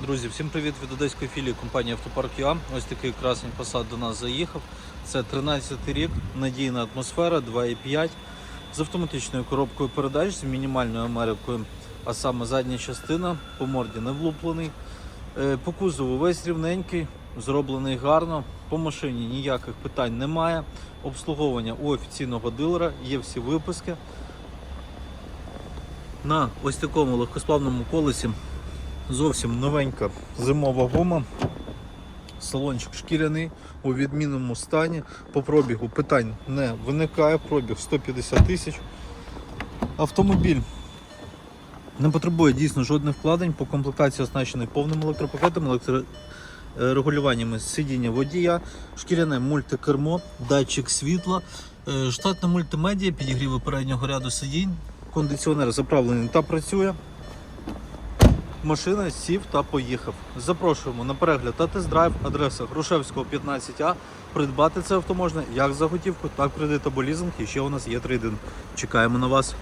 Друзі, всім привіт від одеської філії компанії Автопарк ЮА. Ось такий красний посад до нас заїхав. Це 13 рік, надійна атмосфера, 2,5 з автоматичною коробкою передач, з мінімальною Америкою, а саме задня частина, по морді не влуплений. Е, По кузову весь рівненький, зроблений гарно. По машині ніяких питань немає. Обслуговування у офіційного дилера, є всі виписки. На ось такому легкосплавному колесі Зовсім новенька зимова гума. Салончик шкіряний у відмінному стані. По пробігу питань не виникає. Пробіг 150 тисяч. Автомобіль не потребує дійсно жодних вкладень. По комплектації оснащений повним електропакетом, електрорегулюваннями сидіння водія, шкіряне мультикермо, датчик світла, е, штатна мультимедія, підігріви переднього ряду сидінь, кондиціонер заправлений та працює. Машина сів та поїхав. Запрошуємо на перегляд та тест-драйв. Адреса Грушевського 15А. Придбати це авто можна як за готівку, так кредит або лізинг. І ще у нас є трейдинг. Чекаємо на вас.